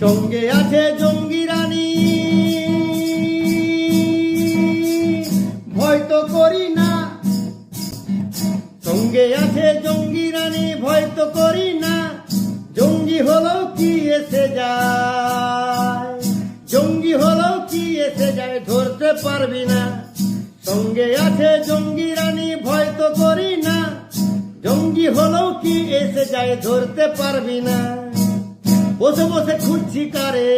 সঙ্গে আছে জঙ্গি রানী ভয় তো করি না। সঙ্গে আছে জঙ্গি রানী ভয় তো করি না। জঙ্গি হলো কি এসে যায়? জঙ্গি হলো কি এসে যায় ধরতে পারবি না। সঙ্গে আছে জঙ্গি রানী ভয় তো করি না। জঙ্গি হলো কি এসে যায় ধরতে পারবি না। বসে বসে খুঁজছি কারে।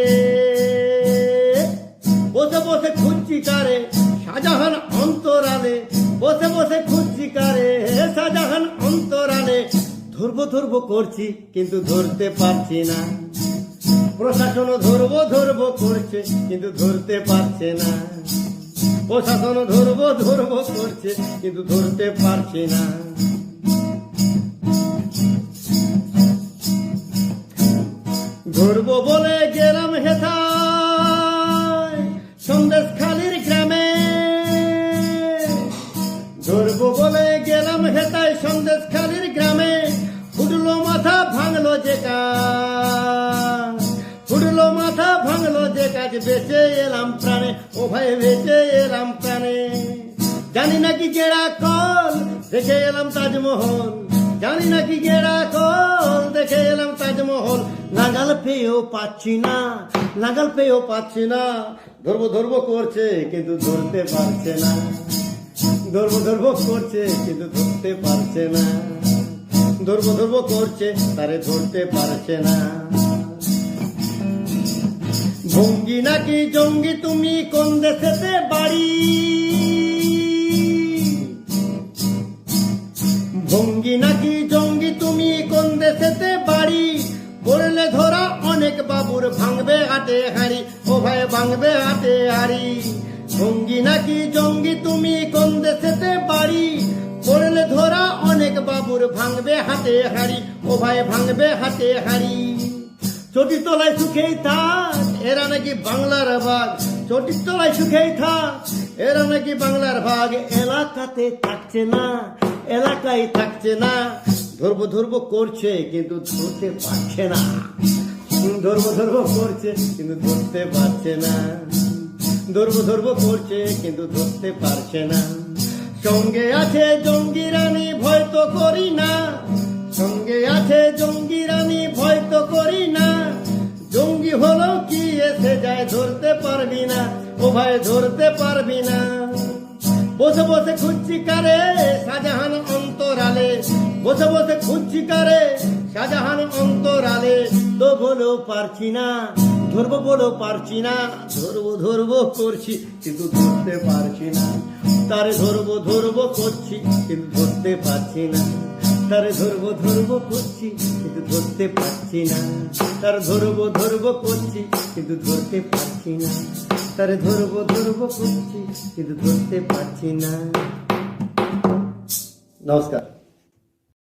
বসে বসে খুঁজছি কারে, শাহজাহান অন্তরালে। বসে বসে খুঁজছি কারে শাহজাহান অন্তরালে। ধরবো ধরবো করছি, কিন্তু ধরতে পারছি না। প্রশাসন ধরবো ধরবো করছে, কিন্তু ধরতে পারছে না। প্রশাসন ধরবো ধরবো করছে, কিন্তু ধরতে পারছে না। যে কাজ। ফুটলো মাথা, ভাঙলো যে কাজ, বেঁচে এলাম প্রাণে, ও ভাই, বেঁচে এলাম প্রাণে। জানি নাকি গেড়া কল, দেখে এলাম তাজমহল। জানি নাকি গেড়া কল, দেখে এলাম তাজমহল। নাগাল পেয়েও পাচ্ছি না নাগাল পেয়েও পাচ্ছি না। ধরবো ধরবো করছে, কিন্তু ধরতে পারছে না। ধরবো ধরবো করছে, কিন্তু ধরতে পারছে না। ধরবো ধরবো করছে, তারে ধরতে পারছে না। ভঙ্গি নাকি জঙ্গি, তুমি কোন দেশেতে বাড়ি? ভঙ্গি নাকি জঙ্গি, তুমি কোন দেশেতে বাড়ি? পড়লে ধরা, অনেক বাবুর ভাঙবে হাতে হাড়ি, ও ভাই ভাঙবে হাতে হাড়ি। ভঙ্গি নাকি জঙ্গি, তুমি কোন দেশেতে বাড়ি? বাবুর ভাঙবে হাতে হাড়ি ও ভাই ভাঙবে হাতে হাড়ি। চটির তলায় সুখেই থাক, এরা নাকি বাংলার ভাগ চটির তলায় সুখেই থাক, এরা নাকি বাংলার ভাগ এলাকাতে থাকছে না, এলাকায় থাকছে না। ধরবো ধরবো করছে, কিন্তু ধরতে পারছে না। ধরবো ধরবো করছে, কিন্তু ধরতে পারছে না। ধরবো ধরবো করছে, কিন্তু ধরতে পারছে না। সঙ্গে আছে জঙ্গি রানী, ভয় তো করি না। সঙ্গে আছে জঙ্গি রানী, ভয় তো করি না। জঙ্গি হলো কি, এসে যায় ধরতে পারবি না। ও ভাই, ধরতে পারবি না। বসে বসে খুঁজছি কারে? শাহজাহান অন্তরালে। বসে বসে খুঁজছি কারে? শাহজাহান অন্তরালে। তো বলেও পারছি না, ধরবো বলেও পারছি না, ধরবো ধরবো করছি, কিন্তু ধরতে পারছি না। তারে ধরবো ধরবো করছি, কিন্তু ধরতে পারছি না। তারে ধরবো ধরবো করছি, কিন্তু ধরতে পারছি না। তার ধরবো ধরবো করছি, কিন্তু ধরতে পারছি না। তারে ধরবো ধরবো করছি, কিন্তু ধরতে পারছি না। নমস্কার।